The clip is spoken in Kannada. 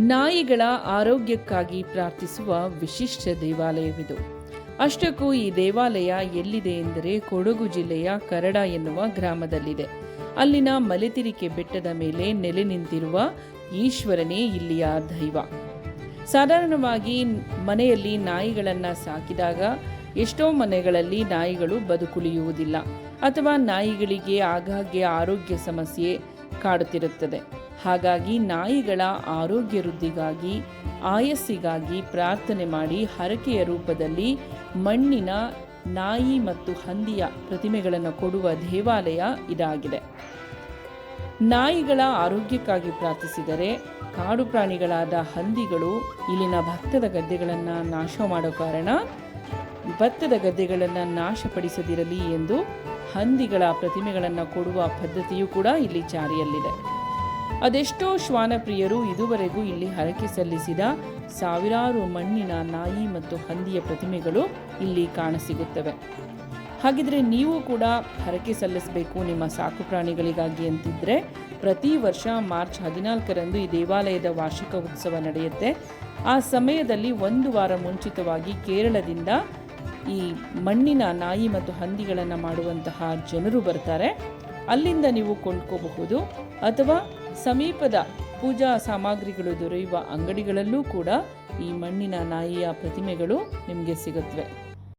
ನಾಯಿಗಳ ಆರೋಗ್ಯಕ್ಕಾಗಿ ಪ್ರಾರ್ಥಿಸುವ ವಿಶಿಷ್ಟ ದೇವಾಲಯವಿದು. ಅಷ್ಟಕ್ಕೂ ಈ ದೇವಾಲಯ ಎಲ್ಲಿದೆ ಎಂದರೆ ಕೊಡಗು ಜಿಲ್ಲೆಯ ಕರಡ ಎನ್ನುವ ಗ್ರಾಮದಲ್ಲಿದೆ. ಅಲ್ಲಿನ ಮಲೆತಿರಿಕೆ ಬೆಟ್ಟದ ಮೇಲೆ ನೆಲೆ ನಿಂತಿರುವ ಈಶ್ವರನೇ ಇಲ್ಲಿಯ ದೈವ. ಸಾಧಾರಣವಾಗಿ ಮನೆಯಲ್ಲಿ ನಾಯಿಗಳನ್ನು ಸಾಕಿದಾಗ ಎಷ್ಟೋ ಮನೆಗಳಲ್ಲಿ ನಾಯಿಗಳು ಬದುಕುಳಿಯುವುದಿಲ್ಲ ಅಥವಾ ನಾಯಿಗಳಿಗೆ ಆಗಾಗ್ಗೆ ಆರೋಗ್ಯ ಸಮಸ್ಯೆ ಕಾಡುತ್ತಿರುತ್ತದೆ. ಹಾಗಾಗಿ ನಾಯಿಗಳ ಆರೋಗ್ಯ ವೃದ್ಧಿಗಾಗಿ, ಆಯಸ್ಸಿಗಾಗಿ ಪ್ರಾರ್ಥನೆ ಮಾಡಿ ಹರಕೆಯ ರೂಪದಲ್ಲಿ ಮಣ್ಣಿನ ನಾಯಿ ಮತ್ತು ಹಂದಿಯ ಪ್ರತಿಮೆಗಳನ್ನು ಕೊಡುವ ದೇವಾಲಯ ಇದಾಗಿದೆ. ನಾಯಿಗಳ ಆರೋಗ್ಯಕ್ಕಾಗಿ ಪ್ರಾರ್ಥಿಸಿದರೆ ಕಾಡು ಪ್ರಾಣಿಗಳಾದ ಹಂದಿಗಳು ಇಲ್ಲಿನ ಭತ್ತದ ಗದ್ದೆಗಳನ್ನು ನಾಶ ಮಾಡೋ ಕಾರಣ ಭತ್ತದ ಗದ್ದೆಗಳನ್ನು ನಾಶಪಡಿಸದಿರಲಿ ಎಂದು ಹಂದಿಗಳ ಪ್ರತಿಮೆಗಳನ್ನು ಕೊಡುವ ಪದ್ಧತಿಯೂ ಕೂಡ ಇಲ್ಲಿ ಜಾರಿಯಲ್ಲಿದೆ. ಅದೆಷ್ಟೋ ಶ್ವಾನಪ್ರಿಯರು ಇದುವರೆಗೂ ಇಲ್ಲಿ ಹರಕೆ ಸಲ್ಲಿಸಿದ ಸಾವಿರಾರು ಮಣ್ಣಿನ ನಾಯಿ ಮತ್ತು ಹಂದಿಯ ಪ್ರತಿಮೆಗಳು ಇಲ್ಲಿ ಕಾಣಸಿಗುತ್ತವೆ. ಹಾಗಿದ್ರೆ ನೀವು ಕೂಡ ಹರಕೆ ಸಲ್ಲಿಸಬೇಕು ನಿಮ್ಮ ಸಾಕು ಪ್ರಾಣಿಗಳಿಗಾಗಿ ಅಂತಿದ್ರೆ ಪ್ರತಿ ವರ್ಷ ಮಾರ್ಚ್ ಹದಿನಾಲ್ಕರಂದು ಈ ದೇವಾಲಯದ ವಾರ್ಷಿಕ ಉತ್ಸವ ನಡೆಯುತ್ತೆ. ಆ ಸಮಯದಲ್ಲಿ ಒಂದು ವಾರ ಮುಂಚಿತವಾಗಿ ಕೇರಳದಿಂದ ಈ ಮಣ್ಣಿನ ನಾಯಿ ಮತ್ತು ಹಂದಿಗಳನ್ನು ಮಾಡುವಂತಹ ಜನರು ಬರ್ತಾರೆ. ಅಲ್ಲಿಂದ ನೀವು ಕೊಂಡ್ಕೋಬಹುದು ಅಥವಾ ಸಮೀಪದ ಪೂಜಾ ಸಾಮಗ್ರಿಗಳು ದೊರೆಯುವ ಅಂಗಡಿಗಳಲ್ಲೂ ಕೂಡ ಈ ಮಣ್ಣಿನ ನಾಯಿಯ ಪ್ರತಿಮೆಗಳು ನಿಮಗೆ ಸಿಗುತ್ತವೆ.